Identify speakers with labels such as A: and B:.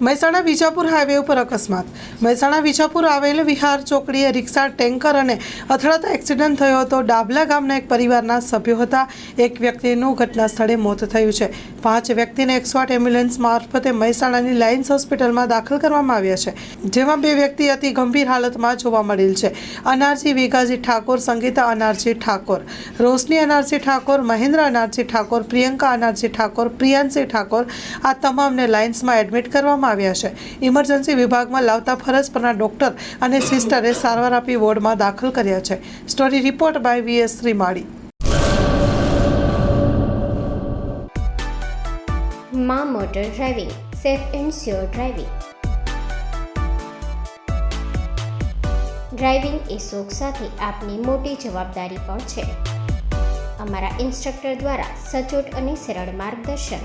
A: Mehsana Vijapur highway ઉપર અકસ્માત. મહેસાણા વિજાપુર આવેલ વિહાર ચોકડીએ રિક્ષા, ટેન્કર અને અથડાતા એક્સિડન્ટ થયો હતો. ડાબલા ગામના એક પરિવારના સભ્યો હતા. એક વ્યક્તિનું ઘટના સ્થળે મોત થયું છે. પાંચ વ્યક્તિને એકસો આઠ એમ્બ્યુલન્સ મારફતે મહેસાણાની લાયન્સ હોસ્પિટલમાં દાખલ કરવામાં આવ્યા છે, જેમાં બે વ્યક્તિ અતિ ગંભીર હાલતમાં જોવા મળેલ છે. અનારજી વિગાજી ઠાકોર, સંગીતા અનારજી ઠાકોર, રોશની અનારજી ઠાકોર, મહેન્દ્ર અનારજી ઠાકોર, પ્રિયંકા અનારજી ઠાકોર, પ્રિયાંશી ઠાકોર આ તમામને લાઇન્સમાં એડમિટ કરવામાં આવ્યા છે. ઇમરજન્સી વિભાગમાં લાવતા ફરજ પરના ડોક્ટર અને સિસ્ટરે સારવાર આપી વોર્ડમાં દાખલ કર્યા છે. Story report by VS Shrimali
B: માં motor driving safe and sure driving driving એ શોખ સાથે આપની મોટી જવાબદારી પણ છે. અમારા ઇન્સ્ટ્રક્ટર દ્વારા સચોટ અને સરળ માર્ગદર્શન.